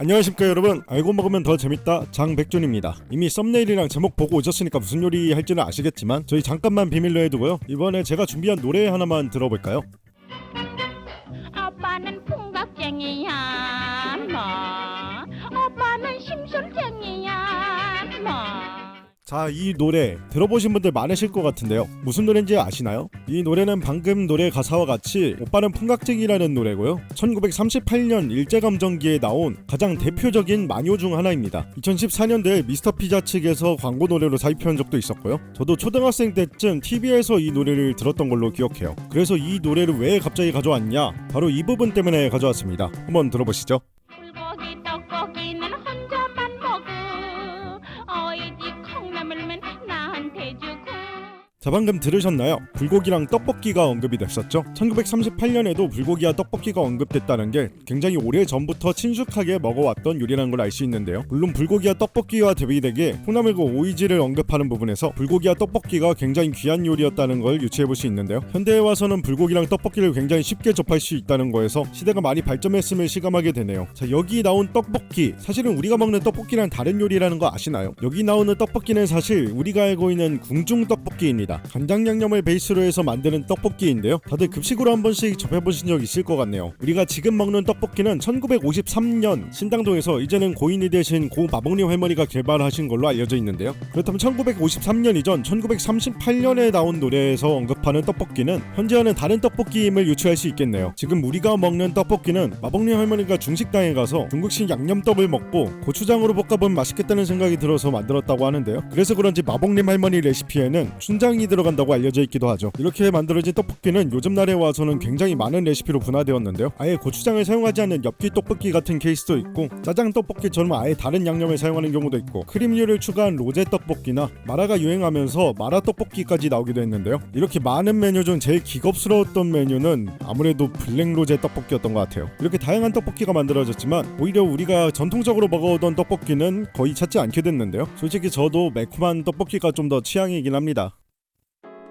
안녕하십니까 여러분. 알고 먹으면 더 재밌다. 장백준입니다. 이미 썸네일이랑 제목 보고 오셨으니까 무슨 요리 할지는 아시겠지만 저희 잠깐만 비밀로 해두고요. 이번에 제가 준비한 노래 하나만 들어볼까요 자 이 노래 들어보신 분들 많으실 것 같은데요. 무슨 노래인지 아시나요? 이 노래는 방금 노래 가사와 같이 오빠는 풍각쟁이라는 노래고요. 1938년 일제감정기에 나온 가장 대표적인 만요 중 하나입니다. 2014년도에 미스터 피자 측에서 광고 노래로 사입한 적도 있었고요. 저도 초등학생 때쯤 TV에서 이 노래를 들었던 걸로 기억해요. 그래서 이 노래를 왜 갑자기 가져왔냐? 바로 이 부분 때문에 가져왔습니다. 한번 들어보시죠 자 방금 들으셨나요? 불고기랑 떡볶이가 언급이 됐었죠. 1938년에도 불고기와 떡볶이가 언급됐다는 게 굉장히 오래 전부터 친숙하게 먹어왔던 요리라는 걸 알 수 있는데요. 물론 불고기와 떡볶이와 대비되게 콩나물과 오이지를 언급하는 부분에서 불고기와 떡볶이가 굉장히 귀한 요리였다는 걸 유추해 볼 수 있는데요. 현대에 와서는 불고기랑 떡볶이를 굉장히 쉽게 접할 수 있다는 거에서 시대가 많이 발전했음을 실감하게 되네요. 자 여기 나온 떡볶이 사실은 우리가 먹는 떡볶이랑 다른 요리라는 거 아시나요? 여기 나오는 떡볶이는 사실 우리가 알고 있는 궁중 떡볶이입니다. 간장 양념을 베이스로 해서 만드는 떡볶이인데요. 다들 급식으로 한 번씩 접해보신 적 있을 것 같네요. 우리가 지금 먹는 떡볶이는 1953년 신당동에서 이제는 고인이 되신 고 마봉리 할머니가 개발하신 걸로 알려져 있는데요. 그렇다면 1953년 이전 1938년에 나온 노래에서 언급하는 떡볶이는 현재와는 다른 떡볶이임을 유추할 수 있겠네요. 지금 우리가 먹는 떡볶이는 마봉리 할머니가 중식당에 가서 중국식 양념떡을 먹고 고추장으로 볶아보면 맛있겠다는 생각이 들어서 만들었다고 하는데요. 그래서 그런지 마봉님 할머니 레시피에는 춘장 이 들어간다고 알려져 있기도 하죠. 이렇게 만들어진 떡볶이는 요즘 날에 와서는 굉장히 많은 레시피로 분화되었는데요. 아예 고추장을 사용하지 않는 엽기 떡볶이 같은 케이스도 있고 짜장 떡볶이처럼 아예 다른 양념을 사용하는 경우도 있고 크림류를 추가한 로제 떡볶이나 마라가 유행하면서 마라 떡볶이까지 나오기도 했는데요. 이렇게 많은 메뉴 중 제일 기겁스러웠던 메뉴는 아무래도 블랙 로제 떡볶이였던 것 같아요. 이렇게 다양한 떡볶이가 만들어졌지만 오히려 우리가 전통적으로 먹어오던 떡볶이는 거의 찾지 않게 됐는데요. 솔직히 저도 매콤한 떡볶이가 좀 더 취향이긴 합니다.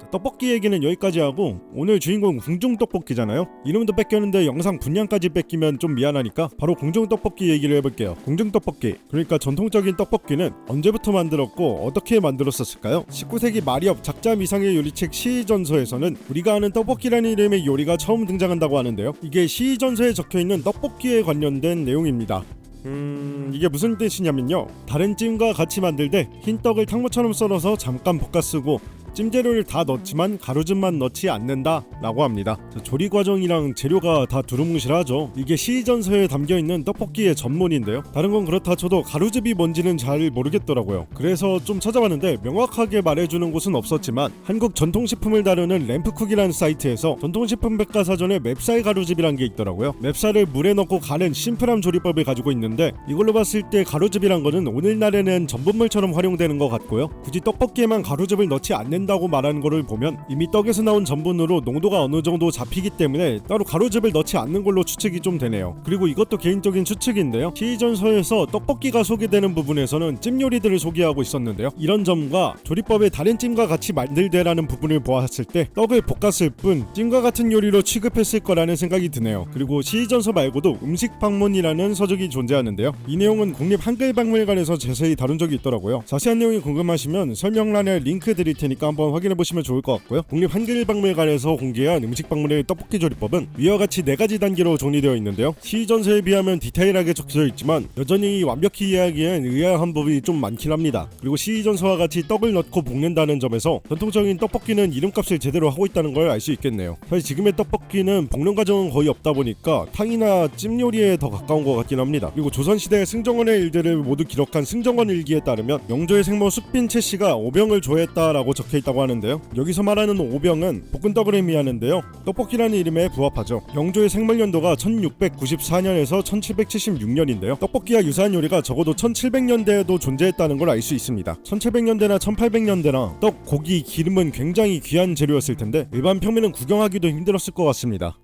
자, 떡볶이 얘기는 여기까지 하고 오늘 주인공 궁중 떡볶이잖아요. 이름도 뺏겼는데 영상 분량까지 뺏기면 좀 미안하니까 바로 궁중 떡볶이 얘기를 해볼게요. 궁중 떡볶이 그러니까 전통적인 떡볶이는 언제부터 만들었고 어떻게 만들었었을까요? 19세기 말엽 작자 미상의 요리책 시전서에서는 우리가 아는 떡볶이라는 이름의 요리가 처음 등장한다고 하는데요. 이게 시전서에 적혀 있는 떡볶이에 관련된 내용입니다. 음 이게 무슨 뜻이냐면요 다른 찜과 같이 만들 때 흰 떡을 탕물처럼 썰어서 잠깐 볶아 쓰고 찜재료를 다 넣지만 가루즙만 넣지 않는다 라고 합니다. 자, 조리 과정이랑 재료가 다 두루뭉실하죠. 이게 시전서에 담겨있는 떡볶이의 전문인데요. 다른 건 그렇다 쳐도 가루즙이 뭔지는 잘 모르겠더라고요. 그래서 좀 찾아봤는데 명확하게 말해주는 곳은 없었지만 한국 전통식품을 다루는 램프쿡이라는 사이트에서 전통식품 백과사전에 맵쌀 가루즙이란 게 있더라고요. 맵쌀을 물에 넣고 가는 심플한 조리법을 가지고 있는데 이걸로 봤을 때 가루즙이란 거는 오늘날에는 전분물처럼 활용되는 것 같고요. 굳이 떡볶이에만 가루즙을 넣지 않는 다고 말하는 거를 보면 이미 떡에서 나온 전분으로 농도가 어느 정도 잡히기 때문에 따로 가루즙을 넣지 않는 걸로 추측이 좀 되네요. 그리고 이것도 개인적인 추측인데요. 시전서에서 떡볶이가 소개되는 부분에서는 찜 요리들을 소개하고 있었는데요. 이런 점과 조리법에 다른 찜과 같이 만들되라는 부분을 보았을 때 떡을 볶았을 뿐 찜과 같은 요리로 취급했을 거라는 생각이 드네요. 그리고 시전서 말고도 음식 방문이라는 서적이 존재하는데요. 이 내용은 국립 한글박물관에서 자세히 다룬 적이 있더라고요. 자세한 내용이 궁금하시면 설명란에 링크 드릴 테니까 한번 확인해 보시면 좋을 것 같고요. 국립 한글박물관에서 공개한 음식 방문의 떡볶이 조리법은 위와 같이 네 가지 단계로 정리되어 있는데요. 시전서에 비하면 디테일하게 적혀져 있지만 여전히 완벽히 이해하기엔 의아한 법이 좀 많긴 합니다. 그리고 시전서와 같이 떡을 넣고 볶는다는 점에서 전통적인 떡볶이는 이름값을 제대로 하고 있다는 걸 알 수 있겠네요. 사실 지금의 떡볶이는 볶는 과정은 거의 없다 보니까 탕이나 찜 요리에 더 가까운 것 같긴 합니다. 그리고 조선시대 승정원의 일들을 모두 기록한 승정원 일기에 따르면 영조의 생모 숙빈 채 씨가 오병을 조했다라고 적혀 있다고 하는데요. 여기서 말하는 오병은 볶은 떡을 의미하는데요. 떡볶이라는 이름에 부합하죠. 영조의 생물 연도가 1694년에서 1776년인데요. 떡볶이와 유사한 요리가 적어도 1700년대에도 존재했다는 걸 알 수 있습니다. 1700년대나 1800년대나 떡, 고기, 기름은 굉장히 귀한 재료였을 텐데 일반 평민은 구경하기도 힘들었을 것 같습니다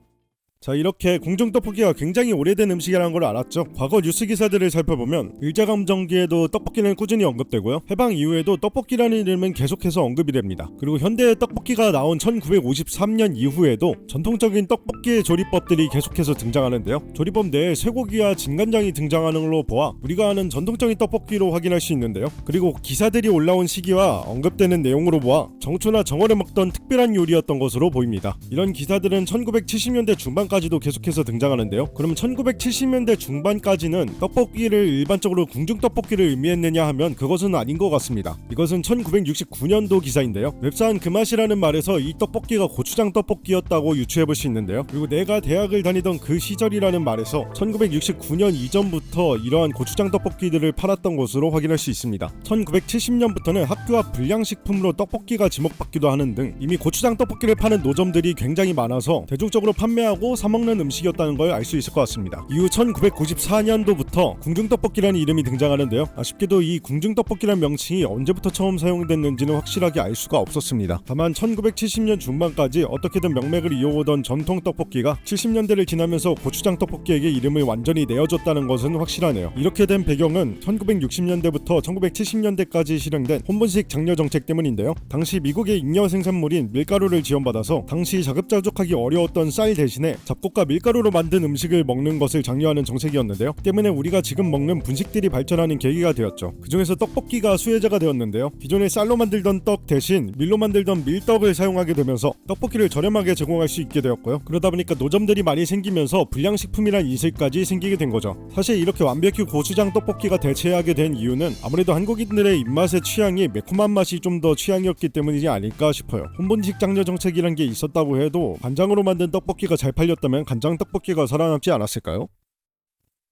자 이렇게 궁중 떡볶이가 굉장히 오래된 음식이라는 걸 알았죠. 과거 뉴스 기사들을 살펴보면 일제감정기에도 떡볶이는 꾸준히 언급되고요. 해방 이후에도 떡볶이라는 이름은 계속해서 언급이 됩니다. 그리고 현대의 떡볶이가 나온 1953년 이후에도 전통적인 떡볶이의 조리법들이 계속해서 등장하는데요. 조리법 내에 쇠고기와 진간장이 등장하는 걸로 보아 우리가 아는 전통적인 떡볶이로 확인할 수 있는데요. 그리고 기사들이 올라온 시기와 언급되는 내용으로 보아 정초나 정월에 먹던 특별한 요리였던 것으로 보입니다. 이런 기사들은 1970년대 중반 까지도 계속해서 등장하는데요. 그러면 1970년대 중반까지는 떡볶이를 일반적으로 궁중 떡볶이를 의미했느냐 하면 그것은 아닌 것 같습니다. 이것은 1969년도 기사인데요. 웹사한 그 맛이라는 말에서 이 떡볶이가 고추장 떡볶이였다고 유추해 볼 수 있는데요. 그리고 내가 대학을 다니던 그 시절이라는 말에서 1969년 이전부터 이러한 고추장 떡볶이들을 팔았던 것으로 확인할 수 있습니다. 1970년부터는 학교 앞 불량식품으로 떡볶이가 지목받기도 하는 등 이미 고추장 떡볶이를 파는 노점들이 굉장히 많아서 대중적으로 판매하고 사 먹는 음식이었다는 걸 알 수 있을 것 같습니다. 이후 1994년도부터 궁중떡볶이라는 이름이 등장하는데요. 아쉽게도 이 궁중떡볶이라는 명칭이 언제부터 처음 사용됐는지는 확실하게 알 수가 없었습니다. 다만 1970년 중반까지 어떻게든 명맥을 이어오던 전통 떡볶이가 70년대를 지나면서 고추장 떡볶이에게 이름을 완전히 내어줬다는 것은 확실하네요. 이렇게 된 배경은 1960년대부터 1970년대까지 실행된 혼분식 장려 정책 때문인데요. 당시 미국의 잉여 생산물인 밀가루를 지원받아서 당시 자급자족하기 어려웠던 쌀 대신에 잡곡과 밀가루로 만든 음식을 먹는 것을 장려하는 정책이었는데요. 때문에 우리가 지금 먹는 분식들이 발전하는 계기가 되었죠. 그중에서 떡볶이가 수혜자가 되었는데요. 기존에 쌀로 만들던 떡 대신 밀로 만들던 밀떡을 사용하게 되면서 떡볶이를 저렴하게 제공할 수 있게 되었고요. 그러다 보니까 노점들이 많이 생기면서 불량식품이란 인식까지 생기게 된 거죠. 사실 이렇게 완벽히 고추장 떡볶이가 대체하게 된 이유는 아무래도 한국인들의 입맛의 취향이 매콤한 맛이 좀 더 취향이었기 때문이지 아닐까 싶어요. 혼본식 장려 정책이란 게 있었다고 해도 간장으로 만든 떡볶이가 잘 팔 렸다면 간장 떡볶이가 살아남지 않았을까요?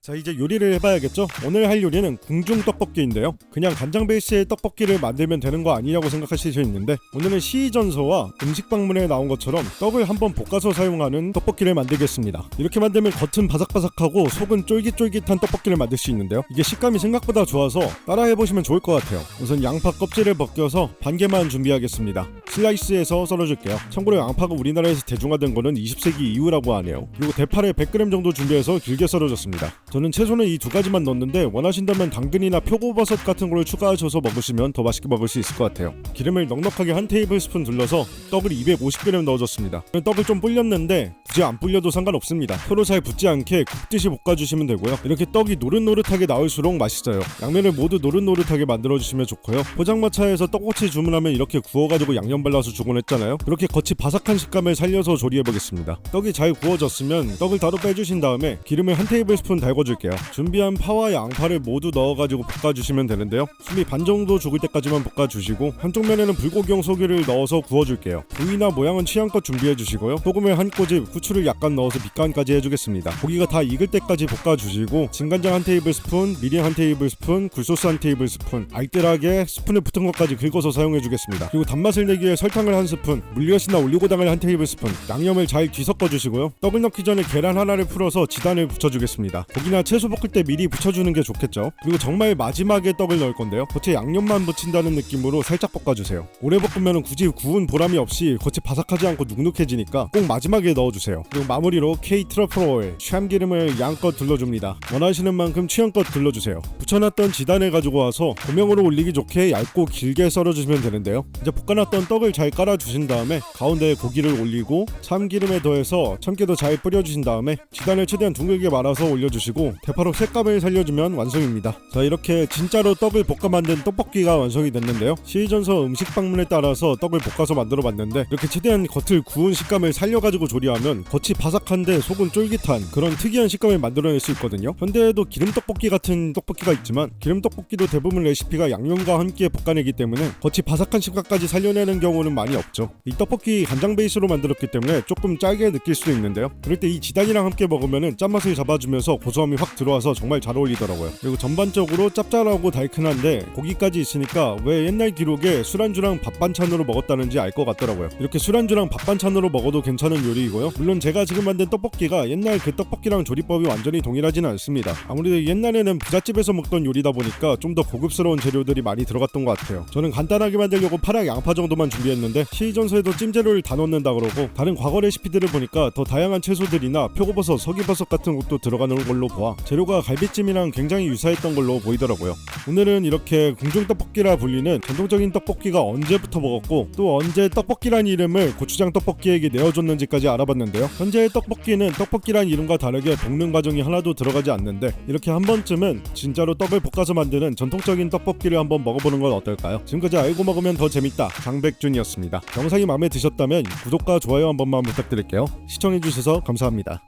자 이제 요리를 해봐야겠죠? 오늘 할 요리는 궁중 떡볶이인데요. 그냥 간장 베이스의 떡볶이를 만들면 되는 거 아니냐고 생각하실 수 있는데 오늘은 시전서와 음식박물에 나온 것처럼 떡을 한번 볶아서 사용하는 떡볶이를 만들겠습니다. 이렇게 만들면 겉은 바삭바삭하고 속은 쫄깃쫄깃한 떡볶이를 만들 수 있는데요. 이게 식감이 생각보다 좋아서 따라해보시면 좋을 것 같아요. 우선 양파 껍질을 벗겨서 반 개만 준비하겠습니다. 슬라이스해서 썰어줄게요. 참고로 양파가 우리나라에서 대중화된 거는 20세기 이후라고 하네요. 그리고 대파를 100g 정도 준비해서 길게 썰어줬습니다. 저는 채소는 이 두 가지만 넣는데 원하신다면 당근이나 표고버섯 같은 걸 추가하셔서 먹으시면 더 맛있게 먹을 수 있을 것 같아요. 기름을 넉넉하게 한 테이블 스푼 둘러서 떡을 250g 넣어줬습니다. 떡을 좀 불렸는데 굳이 안 불려도 상관없습니다. 서로 잘 붙지 않게 굽듯이 볶아주시면 되고요. 이렇게 떡이 노릇노릇하게 나올수록 맛있어요. 양면을 모두 노릇노릇하게 만들어주시면 좋고요. 포장마차에서 떡꼬치 주문하면 이렇게 구워가지고 양념 발라서 주곤 했잖아요. 그렇게 겉이 바삭한 식감을 살려서 조리해보겠습니다. 떡이 잘 구워졌으면 떡을 따로 빼주신 다음에 기름을 한 테이블 스푼 달궈줄게요. 준비한 파와 양파를 모두 넣어가지고 볶아주시면 되는데요. 숨이 반 정도 죽을 때까지만 볶아주시고 한쪽 면에는 불고기용 소기를 넣어서 구워줄게요. 부위나 모양은 취향껏 준비해주시고요. 소금을 한 꼬집, 후추를 약간 넣어서 밑간까지 해주겠습니다. 고기가 다 익을 때까지 볶아주시고 진간장 한 테이블 스푼, 미림 한 테이블 스푼, 굴소스 한 테이블 스푼, 알뜰하게 스푼에 붙은 것까지 긁어서 사용해주겠습니다. 그리고 단맛을 내기 위해 설탕을 한 스푼, 물엿이나 올리고당을 한 테이블 스푼, 양념을 잘 뒤섞어 주시고요. 떡을 넣기 전에 계란 하나를 풀어서 지단을 붙여주겠습니다. 고기나 채소 볶을 때 미리 붙여주는 게 좋겠죠. 그리고 정말 마지막에 떡을 넣을 건데요. 겉에 양념만 붙인다는 느낌으로 살짝 볶아주세요. 오래 볶으면 굳이 구운 보람이 없이 겉이 바삭하지 않고 눅눅해지니까 꼭 마지막에 넣어주세요. 그리고 마무리로 K 트러플 오일, 샴기름을 양껏 둘러줍니다. 원하시는 만큼 취향껏 둘러주세요. 붙여놨던 지단을 가지고 와서 고명으로 올리기 좋게 얇고 길게 썰어주시면 되는데요. 이제 볶아놨던 떡을 잘 깔아 주신 다음에 가운데에 고기를 올리고 참기름에 더해서 참깨도 잘 뿌려 주신 다음에 지단을 최대한 둥글게 말아서 올려 주시고 대파로 색감을 살려주면 완성입니다. 자 이렇게 진짜로 떡을 볶아 만든 떡볶이가 완성이 됐는데요. 시전서 음식 방문에 따라서 떡을 볶아서 만들어 봤는데 이렇게 최대한 겉을 구운 식감을 살려 가지고 조리하면 겉이 바삭한데 속은 쫄깃한 그런 특이한 식감을 만들어낼 수 있거든요. 현대에도 기름 떡볶이 같은 떡볶이가 있지만 기름 떡볶이도 대부분 레시피가 양념과 함께 볶아내기 때문에 겉이 바삭한 식감까지 살려내는 경우 는 많이 없죠. 이 떡볶이 간장 베이스로 만들었기 때문에 조금 짜게 느낄 수도 있는데요. 그럴 때 이 지단이랑 함께 먹으면 짠맛을 잡아주면서 고소함이 확 들어와서 정말 잘 어울리더라고요. 그리고 전반적으로 짭짤하고 달큰한데 고기까지 있으니까 왜 옛날 기록에 술안주랑 밥 반찬으로 먹었다는지 알 것 같더라고요. 이렇게 술안주랑 밥 반찬으로 먹어도 괜찮은 요리이고요. 물론 제가 지금 만든 떡볶이가 옛날 그 떡볶이랑 조리법이 완전히 동일하지는 않습니다. 아무래도 옛날에는 부잣집에서 먹던 요리다 보니까 좀 더 고급스러운 재료들이 많이 들어갔던 것 같아요. 저는 간단하게 만들려고 파랑 양파 정도만 준비했는데 시전서에도 찜재료를 다 넣는다 그러고 다른 과거 레시피들을 보니까 더 다양한 채소들이나 표고버섯, 서기버섯 같은 것도 들어가는 걸로 보아 재료가 갈비찜이랑 굉장히 유사했던 걸로 보이더라고요. 오늘은 이렇게 궁중 떡볶이라 불리는 전통적인 떡볶이가 언제부터 먹었고 또 언제 떡볶이란 이름을 고추장 떡볶이에게 내어줬는지까지 알아봤는데요. 현재의 떡볶이는 떡볶이란 이름과 다르게 볶는 과정이 하나도 들어가지 않는데 이렇게 한 번쯤은 진짜로 떡을 볶아서 만드는 전통적인 떡볶이를 한번 먹어보는 건 어떨까요? 지금까지 알고 먹으면 더 재밌다 장백 준이었습니다. 영상이 마음에 드셨다면 구독과 좋아요 한 번만 부탁드릴게요. 시청해주셔서 감사합니다.